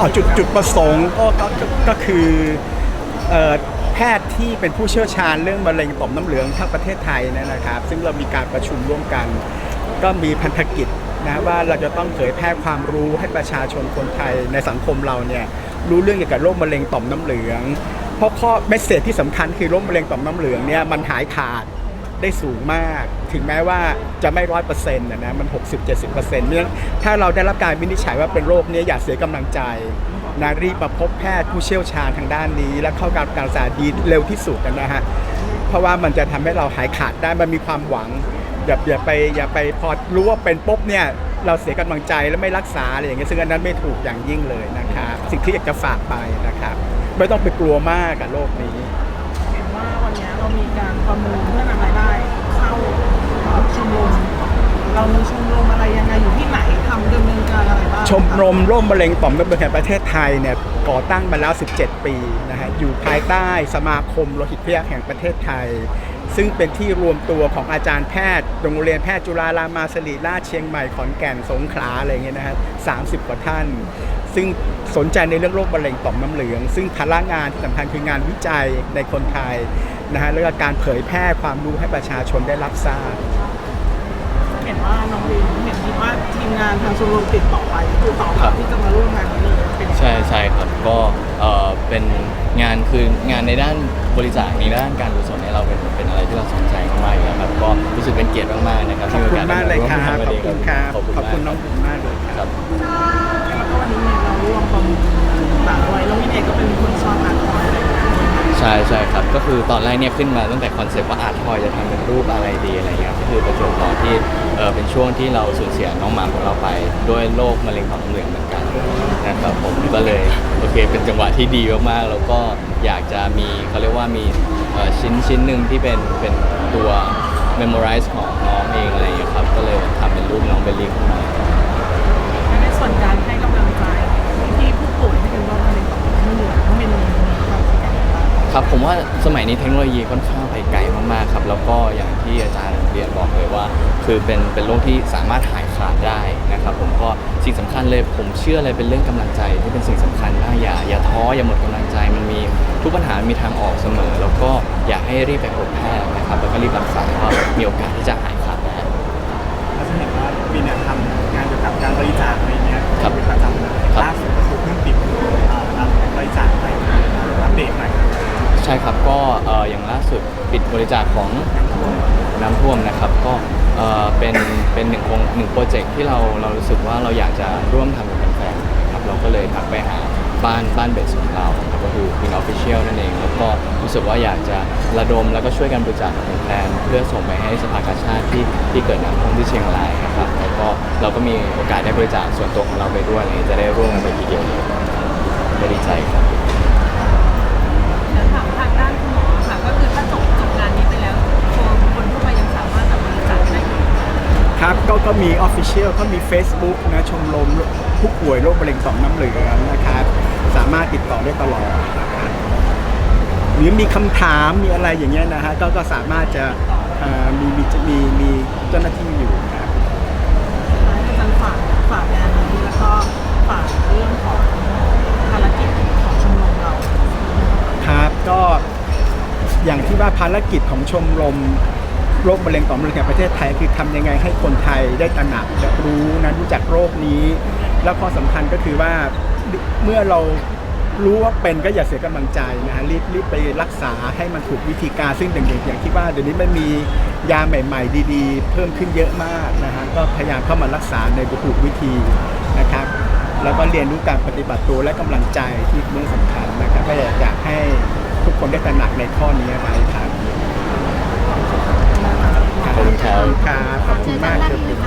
อ๋อจุดจุดประสงค์ก็ก็ก็คือเอ่อแพทย์ที่เป็นผู้เชี่ยวชาญเรื่องมะเร็งต่อมน้ำเหลืองทั้งประเทศไทยเนยนะครับ ซึ่งเรามีการประชุมร่วมกัน ก็มีพันธกิจนะว่าเราจะต้องเผยแพร่ความรู้ให้ประชาชนคนไทยในสังคมเราเนี่ยรู้เรื่องเกี่ยวกับโรคมะเร็งต่อมน้ำเหลือง เพราะข้อเมสเซจที่สำคัญคือโรคมะเร็งต่อมน้ำเหลืองเนี่ยมันหายขาด ได้สูงมาก ถึงแม้ว่าจะไม่ร้อยเปอร์เซ็นต์นะนะมัน 60-70%เปอร์เซ็นต์เนี่ยถ้าเราได้รับการวินิจฉัยว่าเป็นโรคนี้อย่าเสียกำลังใจนะรีบมาพบแพทย์ผู้เชี่ยวชาญทางด้านนี้ และเข้าการการรักษาดีเร็วที่สุดนะฮะเพราะว่ามันจะทำให้เราหายขาดได้มันมีความหวังอย่าอย่าไปอย่าไปพอรู้ว่าเป็นปุ๊บเนี่ยเราเสียกำลังใจแล้วไม่รักษาอะไรอย่างเงี้ยซึ่งอันนั้นไม่ถูกอย่างยิ่งเลยนะครับสิ่งที่อยากจะฝากไปนะครับไม่ต้องไปกลัวมากกับโรคนี้เห็นว่าวันนี้เรามีการประมูลเพื่อนำรายได้เข้าเอ่อชมรม เรามีชมรมอะไรยังไงอยู่ที่ไหนทำดำเนินการอะไรบ้างชมรมร่วมมะเร็งต่อมน้ำเหลืองแห่งประเทศไทยเนี่ยก่อตั้งมาแล้ว 17 ปีนะฮะอยู่ภายใต้สมาคมโลหิตพยาธิแห่งประเทศไทย ซึ่งเป็นที่รวมตัวของอาจารย์แพทย์โรงเรียนแพทย์จุฬารามาสริราชเชียงใหม่ขอนแก่นสงขลาอะไรเงี้ยนะฮะ30กว่าท่าน ซึ่งสนใจในเรื่องโรคมะเร็งต่อมน้ำเหลือง ซึ่งภาระงานที่สำคัญคืองานวิจัยในคนไทยนะฮะแล้วก็การเผยแพร่ความรู้ให้ประชาชนได้รับทราบ ห็นว่าน้องวินเห็นที่ว่าทีมงานทางชมรมติดต่อไปคือต่อครัรับบที่จะมาร่วมงานนี้เลยเป็นยังไงใช่ใช่ครับก็เอ่อเป็นงานคืองานในด้านบริจาคในด้านการกุศลเนี่ยเราเป็นเป็นอะไรที่เราสนใจมากๆอยู่แล้วครับก็รู้สึกเป็นเกียรติมากๆนะครับขอบที่คุณมากเลยครับได้ขอบร่วมคุณทำครับ ขอบคุณขอบคุณมากน้องบุญมากเลยครับ ครับ แล้วก็วันนี้เนี่ยเราร่วมประมูลต่างๆไว้แล้ววินเองก็เป็นคนชอบอาร์ตทอยอะไรอย่างเงี้ยใช่ใช่ครับ ก็คือตอนแรกเนี่ยขึ้นมาตั้งแต่คอนเซปต์ว่าอาร์ตทอยจะทำเป็นรูปอะไรดีอะไรเงี้ยก็คือประจวบเหมาะที่เออเป็นช่วงที่เราสูญเสียน้องหมาของเราไปด้วยโรคมะเร็งขอมน้ำเหลืองเหมือนกันนะครับผมก็เลยโอเค เป็นจังหวะที่ดีมากๆแล้วก็อยากจะมีเขาเรียกว่ามีชิ้นชิ้นหนึ่งที่เป็นเป็นตัว memorize ของน้องเองอะไรอย่างเงี้ยครับก็เลยทำเป็นรูปน้องเบลลี่ขึ้นมา ผมว่าสมัยนี้เทคโนโลยีค่อนข้างไปไกลมากๆครับ แล้วก็อย่างที่อาจารย์เรียนบอกเลยว่า คือเป็นเป็นโรคที่สามารถหายขาดได้นะครับ ผมก็สิ่งสำคัญเลยผมเชื่อเลยเป็นเรื่องกำลังใจที่เป็นสิ่งสำคัญมากอย่าอย่าท้ออย่าหมดกำลังใจมันมีทุกปัญหามีทางออกเสมอ แล้วก็อยากให้รีบไปพบแพทย์นะครับแล้วก็รีบรักษาเพราะมีโอกาสที่จะ ช่ครับก็เอ่ออย่างล่าสุดปิดบริจาคของน้ำท่วมนะครับก็เอ่อเป็นเป็นหนึ่งโครงหนึ่งโปรเจกต์ที่เราเรารู้สึกว่าเราอยากจะร่วมทำกับแฟนๆนะครับเราก็เลยทักไปหาบ้านบ้านเบสของเราครับก็คือ Queen Official นั่นเองแล้วก็รู้สึกว่าอยากจะระดมแล้วก็ช่วยกันบริจาคกับแฟนเพื่อส่งไปให้สภากาชาติที่ที่เกิดน้ำท่วมที่เชียงรายนะครับแล้วก็เราก็มีโอกาสได้บริจาคส่วนตัวของเราไปด้วยอะไรอย่างเงี้ยจะได้ร่วมกันไปทีเดียวเลยก็ดีใจครับ ก็ก็มี Official ก็มี Facebook นะชมรมผู้ป่วยโรคมะเร็งต่อมน้ำเหลืองนะครับสามารถติดต่อได้ตลอดนะครับหรือมีคำถามมีอะไรอย่างเงี้ยนะฮะก็ก็สามารถจะเอ่อมีมีมีมีเจ้าหน้าที่อยู่ครับให้อาจารย์ฝากฝากงานนี้แล้วก็ฝากเรื่องของภารกิจของชมรมเราครับก็อย่างที่ว่าภารกิจของชมรม โรคมะเร็งต่อมน้ำเหลืองแห่งประเทศไทย คือทำยังไงให้คนไทยได้ตระหนักและรู้นะรู้จักโรคนี้ แล้วข้อสำคัญก็คือว่าเมื่อเรารู้ว่าเป็นก็อย่าเสียกำลังใจนะฮะรีบรีบไปรักษาให้มันถูกวิธีการซึ่งอย่างอย่างที่ว่าเดี๋ยวนี้มันมียาใหม่ ๆ ดีๆ เพิ่มขึ้นเยอะมากนะฮะก็พยายามเข้ามารักษาในถูกวิธีนะครับ แล้วก็เรียนรู้การปฏิบัติตัวและกำลังใจที่เรื่องสำคัญนะครับก็อยากให้ทุกคนได้ตระหนักในข้อนี้ไว้ครับ คุครัขอบคุณมากครับ